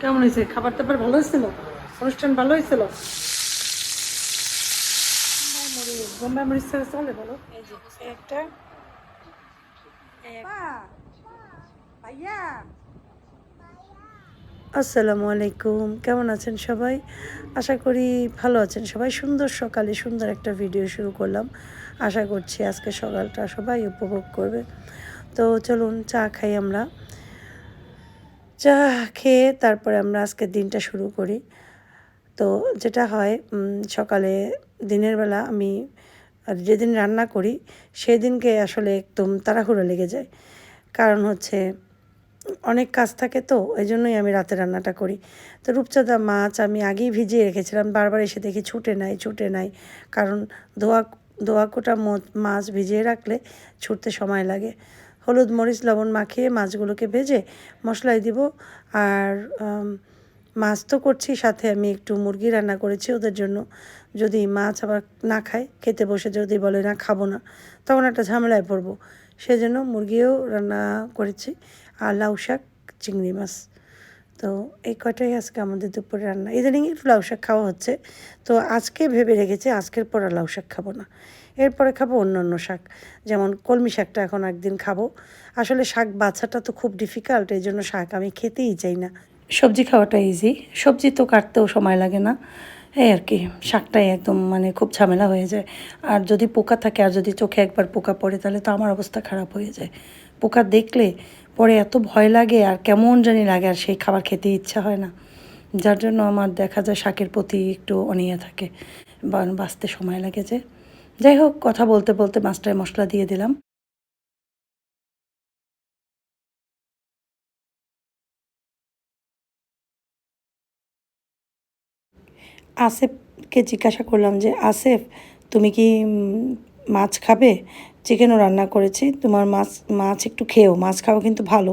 কেমন হয়েছে? খাবার দাবার ভালো হয়েছিল? অনুষ্ঠান ভালো হয়েছিল? বোম্বাই মরিচ ছাড়া চলে বলো। এই যে একটা। ভাইয়া। আসসালামু আলাইকুম। কেমন আছেন সবাই? আশা করি ভালো আছেন সবাই। সুন্দর সকালে সুন্দর একটা ভিডিও শুরু করলাম। আশা করছি আজকে সকালটা সবাই উপভোগ করবে। তো চলুন চা খাই আমরা। চা খেয়ে তারপরে আমরা আজকের দিনটা শুরু করি। তো যেটা হয় সকালে দিনের বেলা আমি যেদিন রান্না করি, সেদিনকে আসলে একদম তাড়াহুড়ো লেগে যায়। কারণ হচ্ছে, অনেক কাজ থাকে তো এই জন্যই আমি রাতে রান্নাটা করি। তো রূপচাঁদা মাছ আমি আগেই ভিজিয়ে রেখেছিলাম, বারবার এসে দেখি ছুটে নাই ছুটে নাই। কারণ ধোয়া ধোয়া কোটা মো- মাছ ভিজিয়ে রাখলে ছুটতে সময় লাগে। হলুদ, মরিচ, লবণ মাখিয়ে মাছগুলোকে ভেজে মশলায় দিব। আর মাছ তো করছি, সাথে আমি একটু মুরগি রান্না করেছি ওদের জন্য। যদি মাছ আবার না খায়, খেতে বসে যদি বলে, না, খাব না, তখন একটা ঝামেলায় পড়ব। সেজন্য মুরগিও রান্না করেছি। আর লাউ শাক, চিংড়ি মাছ। তো এই কয়টাই আজকে আমাদের দুপুরে রান্না। ইদানিং একটু লাউ শাক খাওয়া হচ্ছে। তো আজকে ভেবে রেখেছি আজকের পর আর লাউ শাক খাব না। এরপরে খাব অন্য অন্য শাক। যেমন কলমি শাকটা এখন একদিন খাব। আসলে শাক বাছাটা তো খুব ডিফিকাল্ট এই জন্য শাক আমি খেতেই চাই না। সবজি খাওয়াটা ইজি সবজি তো কাটতেও সময় লাগে না। এই আর কি, শাকটাই একদম মানে খুব ঝামেলা হয়ে যায়। আর যদি পোকা থাকে, আর যদি চোখে একবার পোকা পড়ে, তাহলে তো আমার অবস্থা খারাপ হয়ে যায়। পোকা দেখলে পরে এত ভয় লাগে আর কেমন জানি লাগে আর সেই খাবার খেতে ইচ্ছা হয় না। যার জন্য আমার দেখা যায় শাকের প্রতি একটু অনীহা থাকে বাঁচতে সময় লাগে যে। যাই হোক, কথা বলতে বলতে মাছটায় মশলা দিয়ে দিলাম। আসেফকে জিজ্ঞাসা করলাম যে, আসেফ, তুমি কি মাছ খাবে? চিকেনও রান্না করেছি। তোমার মাছ মাছ একটু খেয়েও মাছ খাওয়া কিন্তু ভালো।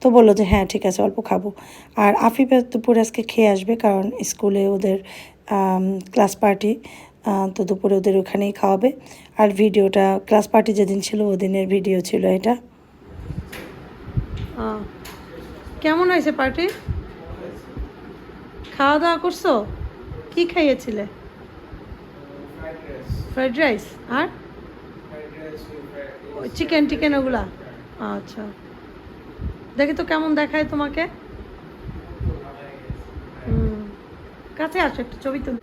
তো বলল যে হ্যাঁ ঠিক আছে অল্প খাব। আর আফিফের দুপুরে আজকে খেয়ে আসবে কারণ স্কুলে ওদের ক্লাস পার্টি তো দুপুরে ওদের ওখানেই খাওয়াবে। আর ভিডিওটা ক্লাস পার্টি যেদিন ছিল ওদিনের ভিডিও ছিল এটা। কেমন হয়েছে পার্টি খাওয়া দাওয়া করছ? কি খাইয়েছিলে? ফ্রাইড রাইস আর? চিকেন টিকেন ওগুলা? আচ্ছা। দেখি তো কেমন দেখায় তোমাকে। হুম। কাছে আসো একটু ছবি তুলি।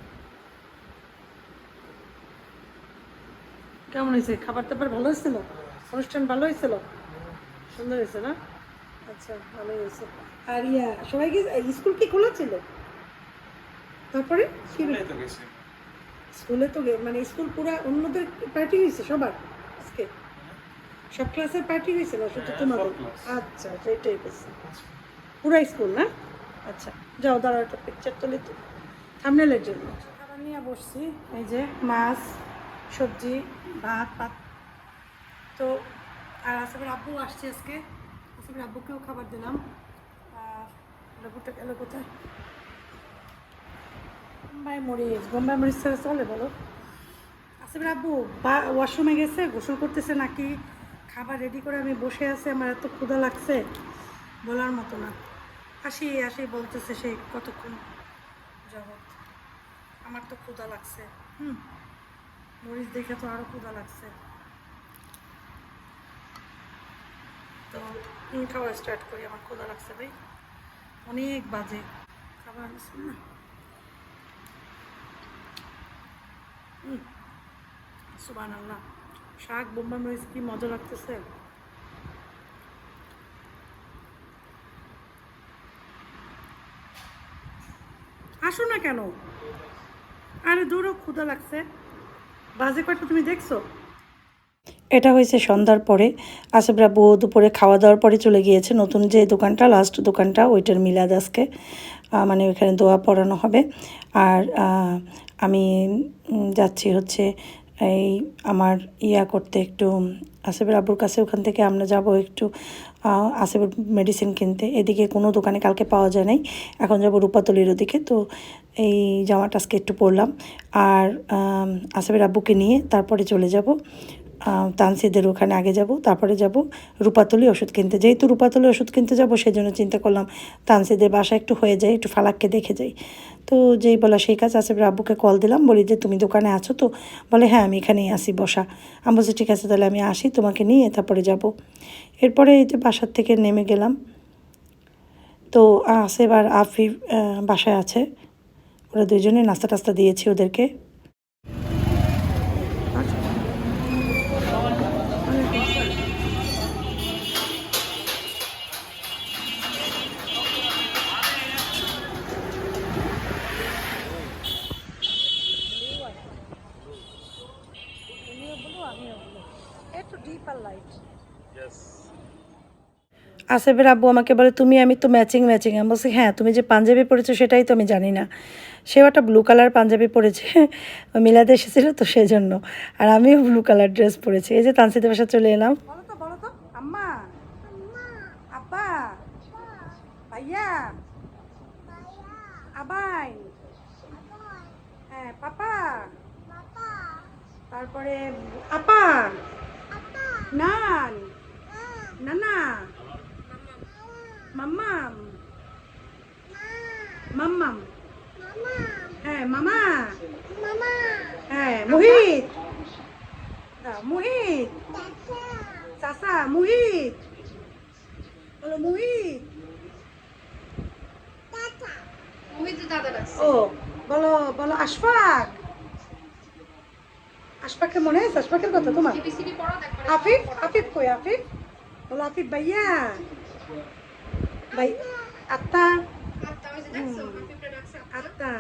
কেমন হয়েছে? খাবার দাবার ভালো হয়েছিল? অনুষ্ঠান ভালো হয়েছিল? সুন্দর হয়েছে না? আচ্ছা ভালো হয়েছে। আর ইয়া সবাই কি স্কুল কি খোলা ছিল? তারপরে? স্কুলে তো মানে স্কুল পুরা অন্যদের পার্টি হয়েছে সবার? সব ক্লাসের পার্টি হয়েছে না শুধু হ্যাঁ, তোমাদের? আচ্ছা সেটাই বলছি পুরা স্কুল না? আচ্ছা যাও দাঁড়াও একটা পিকচার তুলি তো। থামনেলের জন্য। খাবার নিয়ে বসছি এই যে মাছ সবজি ভাত পাত। তো আর আসলে আব্বু আসছে আজকে। আসলে আব্বুকেও খাবার দিলাম। আর লেবুটা গেল কোথায়? বোম্বাই মরিচ। বোম্বাই মরিচ ছাড়া চলে বলো। আসিফ আব্বু বা ওয়াশরুমে গেছে গোসল করতেছে নাকি? খাবার রেডি করে আমি বসে আছি, আমার এত ক্ষুধা লাগছে, বলার মতো না। আসি আসি বলতেছে সেই কতক্ষণ জগৎ আমার তো ক্ষুধা লাগছে, হুম। মরিচ দেখে তো আরও ক্ষুধা লাগছে। তো খাওয়া স্টার্ট করি, আমার ক্ষুধা লাগছে ভাই। অনেক বাজে খাবার না। সুবান আল্লাহ শাক বোম্বাই মরিচ কি মজা লাগতেছে? আসো না কেন? আরে দূরও ক্ষুদা লাগছে। বাজে কয়টা তুমি দেখছ? এটা হয়েছে সন্ধ্যার পরে। আসেফরা বউ দুপুরে খাওয়া দাওয়ার পরে চলে গিয়েছে। নতুন যে দোকানটা লাস্ট দোকানটা, ওইটার মিলাদ আজকে। মানে ওইখানে দোয়া পড়ানো হবে। আর আমি যাচ্ছি হচ্ছে এই আমার ইয়া করতে একটু, আসেফের আব্বুর কাছে ওখান থেকে আমরা যাব একটু আসেফের মেডিসিন কিনতে। এদিকে কোনো দোকানে কালকে পাওয়া যায় নাই, এখন যাব রূপাতলির ওদিকে। তো এই জামাটা আজকে একটু পরলাম। আর আসেফের আব্বুকে নিয়ে তারপরে চলে যাব। তানসিদের ওখানে আগে যাব, তারপরে যাব রূপাতলি ওষুধ কিনতে। যেহেতু রূপাতলি ওষুধ কিনতে যাব সেই জন্য চিন্তা করলাম তানসিদের বাসা একটু হয়ে যায়, একটু ফালাককে দেখে যাই। তো যেই বলা সেই কাজ আসিফের আব্বুকে কল দিলাম, বলি যে, তুমি দোকানে আছো তো? বলে হ্যাঁ আমি এখানেই আসি বসা। আমি বলছি, ঠিক আছে, তাহলে আমি আসি, তোমাকে নিয়ে তারপরে যাব। এরপরে এই যে বাসার থেকে নেমে গেলাম। তো আসিফ এবার আফিফ বাসায় আছে। ওরা দুজনে নাস্তা টাস্তা দিয়েছি ওদেরকে। আসেফের আব্বু আমাকে বলে, তুমি, আমি তো ম্যাচিং ম্যাচিং আমি বলছি হ্যাঁ তুমি যে পাঞ্জাবি পরেছো সেটাই তো আমি জানি না। সেও একটা ব্লু কালার পাঞ্জাবি পরেছে মিলাদে এসেছিল তো সেই জন্য আর আমিও ব্লু কালার ড্রেস পরেছি। এই যে তানসিদের বাসা চলে এলাম। হ্যাঁ তারপরে, আপা। নান ও বলো বলো আশফাক। আশফাককে মনে আছে? আশফাকের কথা তোমার? আফিফ আফিফ কই? আফিফ বলো আফিফ ভাইয়া। ভাই আত্মা। আত্মা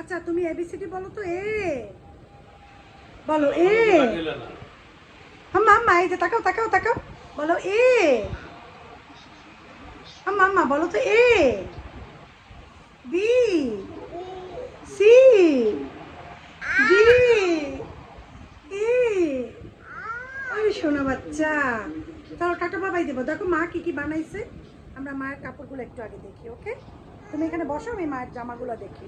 আচ্ছা তুমি এবিসিডি বলো তো এ। বলো এ। আম্মা আম্মা এই যে তাকাও তাকাও তাকাও। বলো এ। আম্মা আম্মা বলো তো এ। বি। ডি এ ওই শোনা বাচ্চা। তাও টাটা বাবাই দেবো। দেখো মা কি কি বানাইছে। আমরা মায়ের কাপড়গুলো একটু আগে দেখি ওকে? তুমি এখানে বসো আমি মায়ের জামাগুলো দেখি।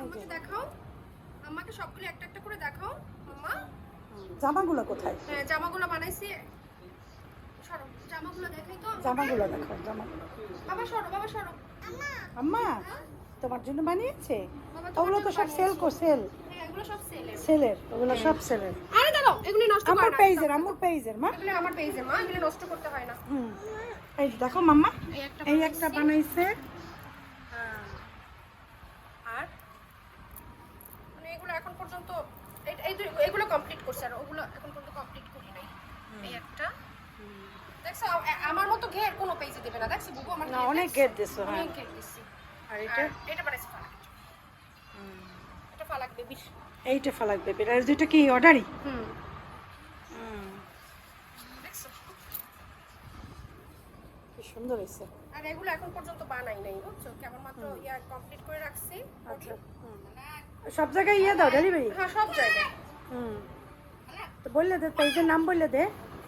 আমাকে দেখাও। আমাকে সবগুলো একটা একটা করে দেখাও। মাম্মা। জামাগুলো কোথায়? হ্যাঁ জামাগুলো বানাইছি। সরো জামাগুলো দেখাই তো। জামাগুলো দেখো জামাগুলো। বাবা সরো বাবা সরো। আম্মা। তোমার জন্য বানিয়েছে? ওগুলো তো সব সেল কো সেল সেলের ওগুলো সব সেলের আরে দাঁড়াও এগুলো নষ্ট আমার পেজের আমার পেজের মা। এগুলো আমার পেজে মা এগুলো নষ্ট করতে হয় না। হুম। এই দেখো মাম্মা এই একটা বানাইছে। হ্যাঁ। আর? মানে এগুলো এখন পর্যন্ত এই- এগুলো কমপ্লিট করছে আর ওগুলো এখন পর্যন্ত কমপ্লিট করি নাই। এই একটা। দেখছ আমার মতো ঘের কোনো পেজে দেবে না। দেখছ বুবু আমার না অনেক দিছো হ্যাঁ। অনেক ঘের দিচ্ছি। আর আর এটা? এটা বানাইছে ফালাক এটা ফালাক বেবির। এইটা ফালাক বেবি আর দুইটা কি অর্ডারই? হুম। সুন্দর হয়েছে। আর এগুলো এখন পর্যন্ত বানাই নাই বুঝছ? কেবল মাত্র ইয়া কমপ্লিট করে রাখছি আচ্ছা। সব জায়গায় ইয়ে দাও ডেলিভারি হ্যাঁ সব জায়গায়। হুম। তো বললে দে পেজের নাম বললে দে।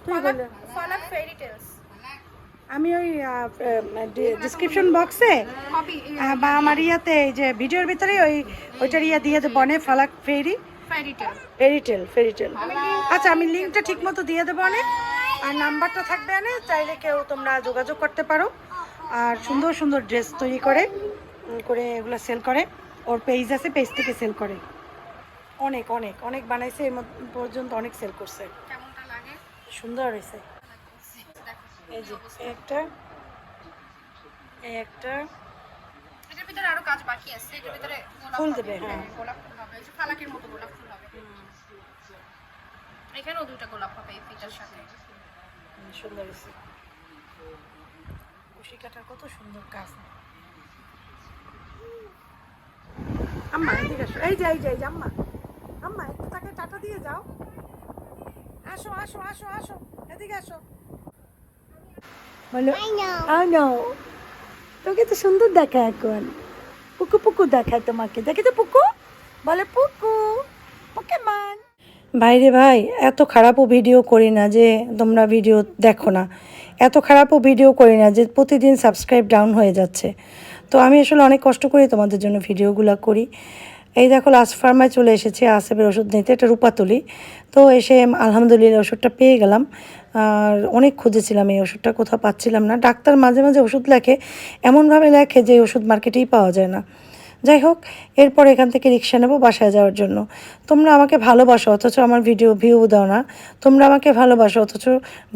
তুই বললে। ফালাক ফেরি টেলস আমি ওই ডিসক্রিপশন বক্সে বা আমার ইয়াতে এই যে ভিডিওর ভিতরে ওই ওইটার ইয়া দিয়ে দেবো অনেক ফালাক ফেরি। ফেরি ফেরিটেল ফেরিটেল আচ্ছা আমি লিঙ্কটা ঠিক মতো দিয়ে দেবো অনেক। আর নাম্বারটা থাকবে অনেক চাইলে কেউ তোমরা যোগাযোগ করতে পারো। আর সুন্দর সুন্দর ড্রেস তৈরি করে করে এগুলো সেল করে। ওর পেজ আছে পেজ থেকে সেল করে। অনেক অনেক অনেক বানাইছে এর পর্যন্ত অনেক সেল করছে। সুন্দর হয়েছে। এই যে এই একটা এই একটা। এটার ভিতরে আরও কাজ বাকি আছে এটার ভিতরে ফুল দেবে, হ্যাঁ। গোলাপ ফুল হবে এই যে ফালাকের মতো গোলাপ ফুল হবে। এখানেও দুটো গোলাপ হবে এই ফিটার সাথে। সুন্দর হয়েছে। কুশি কাটার কত সুন্দর কাজ। আম্মা এদিকে আসো। এই যে এই যে এই যে আম্মা। আম্মা একটু তাকে টাটা দিয়ে যাও। আসো আসো আসো আসো। এদিকে আসো। বলো আই নো তোকে তো সুন্দর দেখা এখন। পুকু পুকু দেখায় তোমাকে। দেখে তো পুকু? বলে পুকু মান ভাইরে ভাই এত খারাপও ভিডিও করি না যে তোমরা ভিডিও দেখো না। এত খারাপও ভিডিও করি না যে প্রতিদিন সাবস্ক্রাইব ডাউন হয়ে যাচ্ছে। তো আমি আসলে অনেক কষ্ট করে তোমাদের জন্য ভিডিওগুলো করি। এই দেখো লাস্ট ফার্মায় চলে এসেছে আসেবের ওষুধ নিতে। এটা রূপাতলি। তো এসে আলহামদুলিল্লাহ ওষুধটা পেয়ে গেলাম। আর অনেক খুঁজেছিলাম এই ওষুধটা, কোথাও পাচ্ছিলাম না। ডাক্তার মাঝে মাঝে ওষুধ লেখে, এমনভাবে লেখে যে ওষুধ মার্কেটেই পাওয়া যায় না। যাই হোক, এরপর এখান থেকে রিক্সা নেব বাসায় যাওয়ার জন্য। তোমরা আমাকে ভালোবাসো, অথচ আমার ভিডিও ভিউ দাও না। তোমরা আমাকে ভালোবাসো, অথচ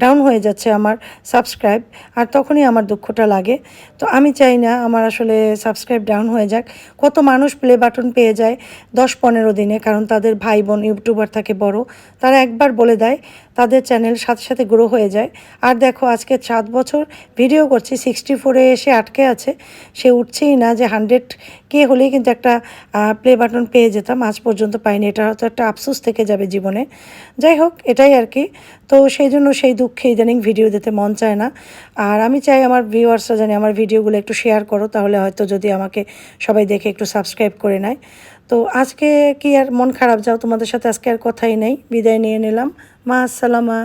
ডাউন হয়ে যাচ্ছে আমার সাবস্ক্রাইব আর তখনই আমার দুঃখটা লাগে। তো আমি চাই না আমার আসলে সাবস্ক্রাইব ডাউন হয়ে যাক। কত মানুষ প্লে বাটন পেয়ে যায় দশ পনেরো দিনে, কারণ তাদের ভাই বোন ইউটিউবার থাকে বড়, তারা একবার বলে দেয় তাদের চ্যানেল সাথে সাথে গ্রো হয়ে যায়। আর দেখো, আজকে সাত বছর ভিডিও করছি সিক্সটি ফোরে এসে আটকে আছে। সে উঠছেই না যে হান্ড্রেড কে হলেই কিন্তু একটা প্লে বাটন পেয়ে যেতাম। আজ পর্যন্ত পাইনি। এটা হয়তো একটা আফসোস থেকে যাবে জীবনে। যাই হোক, এটাই আর কি। তো সেই জন্য সেই দুঃখে ইদানিং ভিডিও দিতে মন চায় না। আর আমি চাই আমার ভিউয়ার্সরা জানি, আমার ভিডিওগুলো একটু শেয়ার করো। তাহলে হয়তো যদি আমাকে সবাই দেখে একটু সাবস্ক্রাইব করে নেয়। তো আজকে কি আর মন খারাপ? যাও, তোমাদের সাথে আজকে আর কথাই নেই। বিদায় নিয়ে নিলাম। মা, আসসালামা।